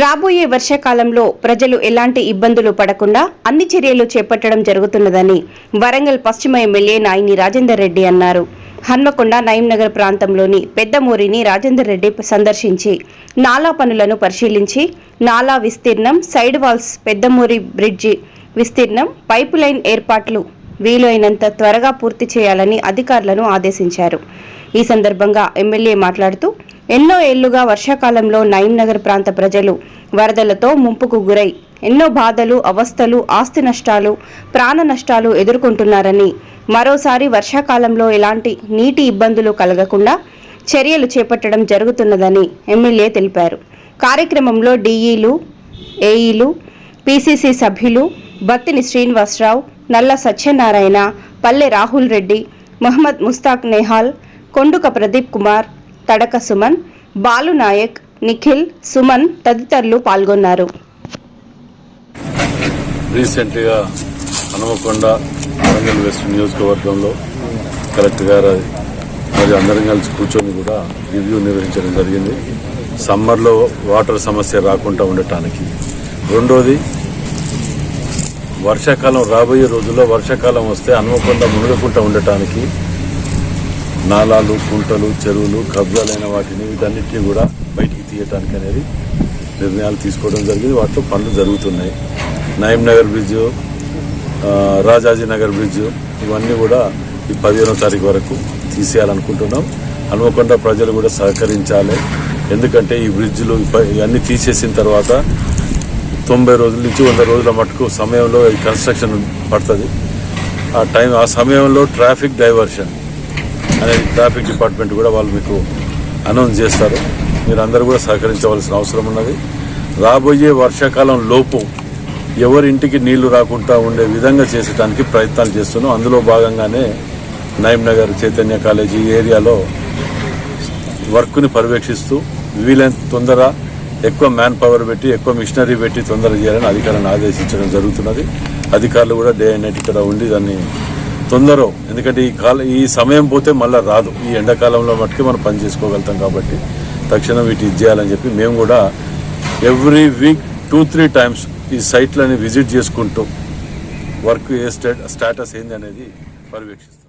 రాబోయే వర్షాకాలంలో ప్రజలు ఎలాంటి ఇబ్బందులు పడకుండా అన్ని చర్యలు చేపట్టడం జరుగుతున్నదని వరంగల్ పశ్చిమ ఎమ్మెల్యే నాయిని రాజేందర్ రెడ్డి అన్నారు. హన్మకొండ నగర్ ప్రాంతంలోని పెద్దమూరిని రాజేందర్ రెడ్డి సందర్శించి నాలా పనులను పరిశీలించి నాలా విస్తీర్ణం సైడ్ వాల్స్ పెద్దమూరి బ్రిడ్జి విస్తీర్ణం పైపు లైన్ ఏర్పాట్లు వీలైనంత త్వరగా పూర్తి చేయాలని అధికారులను ఆదేశించారు. ఈ సందర్భంగా ఎమ్మెల్యే మాట్లాడుతూ ఎన్నో ఏళ్ళుగా వర్షాకాలంలో నగర్ ప్రాంత ప్రజలు వరదలతో ముంపుకు గురై ఎన్నో బాధలు అవస్థలు ఆస్తి నష్టాలు ప్రాణ నష్టాలు ఎదుర్కొంటున్నారని మరోసారి వర్షాకాలంలో ఎలాంటి నీటి ఇబ్బందులు కలగకుండా చర్యలు చేపట్టడం జరుగుతున్నదని ఎమ్మెల్యే తెలిపారు. కార్యక్రమంలో డీఈలు ఏఈలు పిసిసి సభ్యులు బత్తిని శ్రీనివాసరావు నల్ల సత్యనారాయణ పల్లె రాహుల్ రెడ్డి మహమ్మద్ ముస్తాక్ నెహాల్ కొండుక ప్రదీప్ కుమార్ తడక సుమన్ బాలు నాయక్ నిఖిల్ సుమన్ తదితరులు పాల్గొన్నారు. రీసెంట్గా హనుమకొండ వరంగల్ వెస్ట్ నియోజకవర్గంలో కలెక్టర్ గారు మరి అందరం కలిసి కూర్చొని కూడా రివ్యూ నిర్వహించడం జరిగింది. సమ్మర్లో వాటర్ సమస్య రాకుండా ఉండటానికి. రెండోది వర్షాకాలం రాబోయే రోజుల్లో వర్షాకాలం వస్తే హనుమకొండ మునుగకుండా ఉండటానికి నాలాలు కుంటలు చెరువులు కబ్జాలైన వాటిని వీటన్నిటిని కూడా బయటికి తీయటానికి అనేది నిర్ణయాలు తీసుకోవడం జరిగింది. వాటిలో పనులు జరుగుతున్నాయి. నయం నగర్ బ్రిడ్జ్ రాజాజీ నగర్ బ్రిడ్జ్ ఇవన్నీ కూడా ఈ పదిహేనో తారీఖు వరకు తీసేయాలనుకుంటున్నాం. హనుమకొండ ప్రజలు కూడా సహకరించాలి. ఎందుకంటే ఈ బ్రిడ్జ్లు ఇప్ప- ఇవన్నీ తీసేసిన తర్వాత తొంభై రోజుల నుంచి వంద రోజుల మటుకు సమయంలో ఈ కన్స్ట్రక్షన్ పడుతుంది. ఆ టైం ఆ సమయంలో ట్రాఫిక్ డైవర్షన్. అనేది ట్రాఫిక్ డిపార్ట్మెంట్ కూడా వాళ్ళు మీకు అనౌన్స్ చేస్తారు. మీరు అందరూ కూడా సహకరించవలసిన అవసరం ఉన్నది. రాబోయే వర్షాకాలం లోపు ఎవరి ఇంటికి నీళ్ళు రాకుండా ఉండే విధంగా చేసడానికి ప్రయత్నాలు చేస్తున్నాం. అందులో భాగంగానే నయం నగర్ చైతన్య కాలేజీ ఏరియాలో వర్క్ని పర్యవేక్షిస్తూ వీలైనంత తొందర ఎక్కువ మ్యాన్ పవర్ పెట్టి ఎక్కువ మిషనరీ పెట్టి తొందర చేయాలని అధికారులను ఆదేశించడం జరుగుతున్నది. అధికారులు కూడా డే అండ్ నైట్ ఇక్కడ ఉండి దాన్ని తొందర. ఎందుకంటే ఈ కాలం ఈ సమయం పోతే మళ్ళీ రాదు. ఈ ఎండాకాలంలో మట్టుకే మనం పని చేసుకోగలుగుతాం కాబట్టి తక్షణం వీటి ఇది చేయాలని చెప్పి మేము కూడా every week two three times ఈ సైట్లని విజిట్ చేసుకుంటూ వర్క్ ఏ స్టేట్ స్టేటస్ ఏంది అనేది పర్యవేక్షిస్తాం.